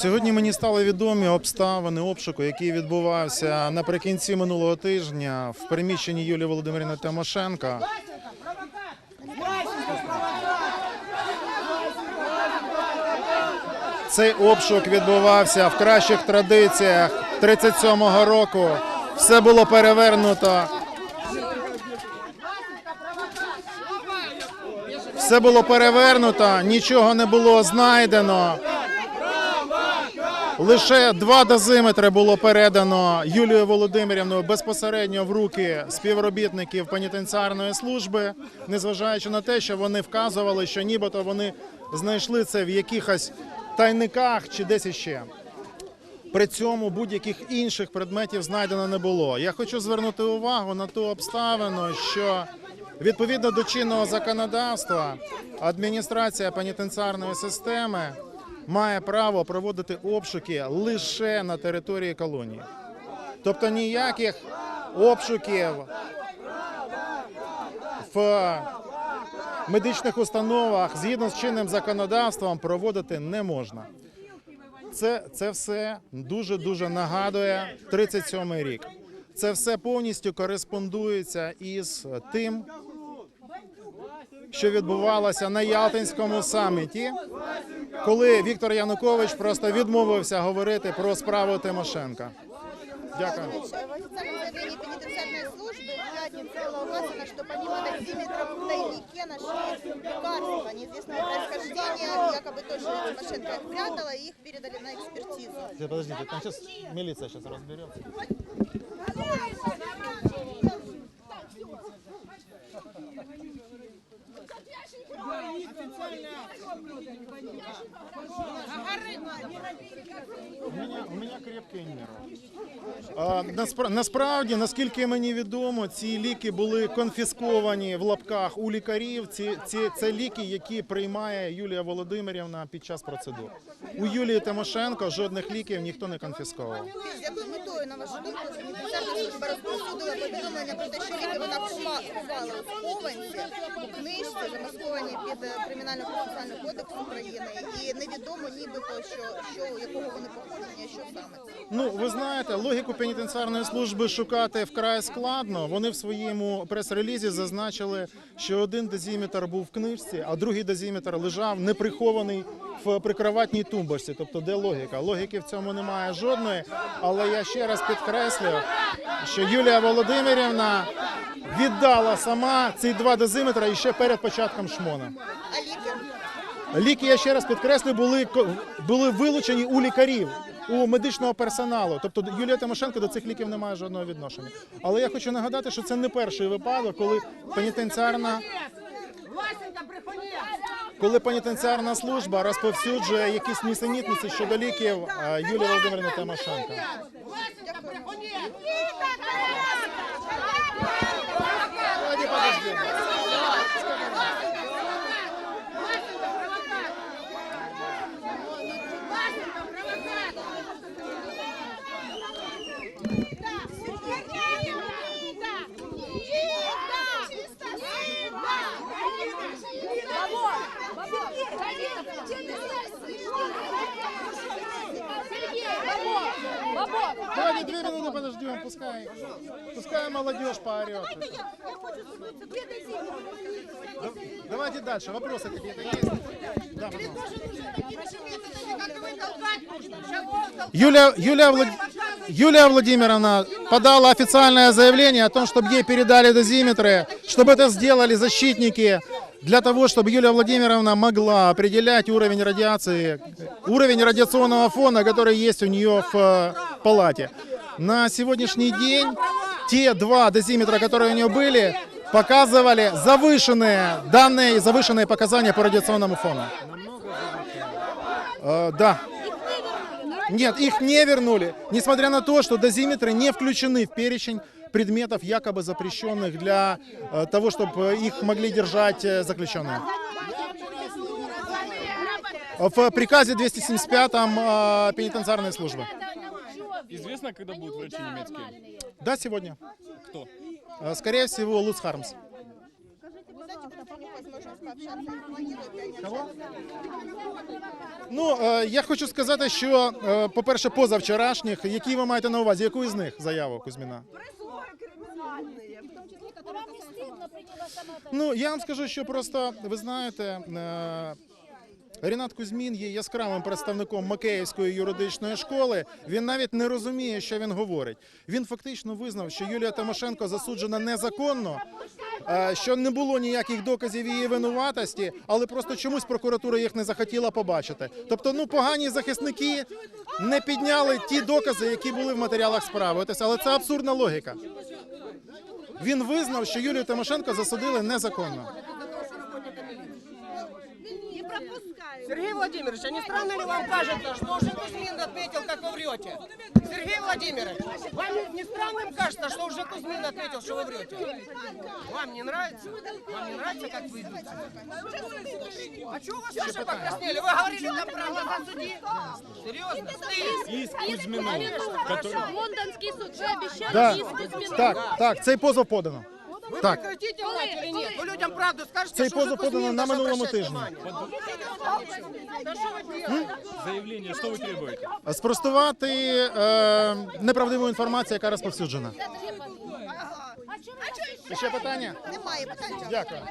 Сьогодні мені стали відомі обставини обшуку, який відбувався наприкінці минулого тижня в приміщенні Юлії Володимирівни Тимошенко. Цей обшук відбувався в кращих традиціях 37-го року. Все було перевернуто. Все було перевернуто, нічого не було знайдено. Лише два дозиметри було передано Юлією Володимирівною безпосередньо в руки співробітників пенітенціарної служби, незважаючи на те, що вони вказували, що нібито вони знайшли це в якихось тайниках чи десь іще. При цьому будь-яких інших предметів знайдено не було. Я хочу звернути увагу на ту обставину, що відповідно до чинного законодавства адміністрація пенітенціарної системи має право проводити обшуки лише на території колонії. Тобто ніяких обшуків в медичних установах згідно з чинним законодавством проводити не можна. Це, це все дуже дуже нагадує 37-й рік. Це все повністю кореспондується із тим, що відбувалося на Ялтинському саміті, коли Віктор Янукович просто відмовився говорити про справу Тимошенка. Дякую. В официальном заявлении пенитенциарной службы в пятницу было указано, что помимо дозиметров в тайнике нашли лекарства неизвестного происхождения, якобы тоже Тимошенко их прятала, и их передали на экспертизу. Подождите, там сейчас милиция сейчас разберется. Офіційна акція. У мене, у мене крепкі нерви. А, насправді, наскільки мені відомо, ці ліки були конфісковані в лапках у лікарів. Ці, ці це ліки, які приймає Юлія Володимирівна під час процедур. У Юлії Тимошенко жодних ліків ніхто не конфісковував. З якою метою, на вашу думку, розповсюдила повідомлення про те, що ліки вона ховала у схованці, у книжці, замасковані під е, кримінально-процесуальний кодекс України, і невідомо нібито, що, що якого вони походження, що саме це. Ну, ви знаєте, логіку пенітенціарної служби шукати вкрай складно. Вони в своєму прес-релізі зазначили, що один дозіметр був в книжці, а другий дозіметр лежав неприхований в прикроватній тумбочці. Тобто, де логіка? Логіки в цьому немає жодної. Але я ще раз підкреслюю, що Юлія Володимирівна віддала сама ці два дозиметри ще перед початком шмона. Ліки? Я ще раз підкреслю, були, ко- були вилучені у лікарів, у медичного персоналу. Тобто Юлія Тимошенко до цих ліків не має жодного відношення. Але я хочу нагадати, що це не перший випадок, коли пенітенціарна, коли пенітенціарна служба розповсюджує якісь нісенітниці щодо ліків е, Юлії Володимирівни Тимошенко. Власенька Давайте две минуты подождем, пускай, пускай молодежь поорет. Да- Давайте дальше. Вопросы какие-то есть? Да. Юлия, Юлия, Влад- Юлия Владимировна подала официальное заявление о том, чтобы ей передали дозиметры, чтобы это сделали защитники для того, чтобы Юлия Владимировна могла определять уровень радиации, уровень радиационного фона, который есть у нее в э, палате. На сегодняшний день те два дозиметра, которые у нее были, показывали завышенные данные и завышенные показания по радиационному фону. Э, да. Нет, их не вернули, несмотря на то, что дозиметры не включены в перечень предметов, якобы запрещенных для э, того, чтобы их могли держать э, заключенные. В приказе 275-м э, пенитенциарной службы. Известно, когда будут врачи немецкие? Да, сегодня. Кто? Э, Скорее всего, Луц Хармс. Ну е, я хочу сказати, що, е, по-перше, позавчорашніх, які ви маєте на увазі, яку із них заяву Кузьміна? Ну я вам скажу, що просто ви знаєте. е, Рінат Кузьмін є яскравим представником Макеївської юридичної школи. Він навіть не розуміє, що він говорить. Він фактично визнав, що Юлія Тимошенко засуджена незаконно, е, що не було ніяких доказів її винуватості, але просто чомусь прокуратура їх не захотіла побачити. Тобто, ну погані захисники не підняли ті докази, які були в матеріалах справи. Але це абсурдна логіка. Він визнав, що Юлію Тимошенко засудили незаконно. Сергей Владимирович, а не странно ли вам кажется, что уже Кузьмин отметил, как вы врете? Сергей Владимирович, вам не, не странным кажется, что уже Кузьмин отметил, что вы врете? Вам не нравится? Вам не нравится, как вы идете? А что у вас уши покраснели? Вы говорили там про глаза судьи? Серьезно? Стыд? Иск Кузьмину, который... Лондонский суд вже обіцяв Да. із Кузьміном. Так, так, цей позов подано. Вы Так. прекратите врать или нет? Вы людям правду скажете, Цей что уже позов подано Кузьмин на даже минулому обращает тижні. внимание. Да что вы делаете? Заявление, что вы требуете? Спростувати е, неправдиву інформацію, яка розповсюджена. А чому Ще питання? Немає питань. Дякую.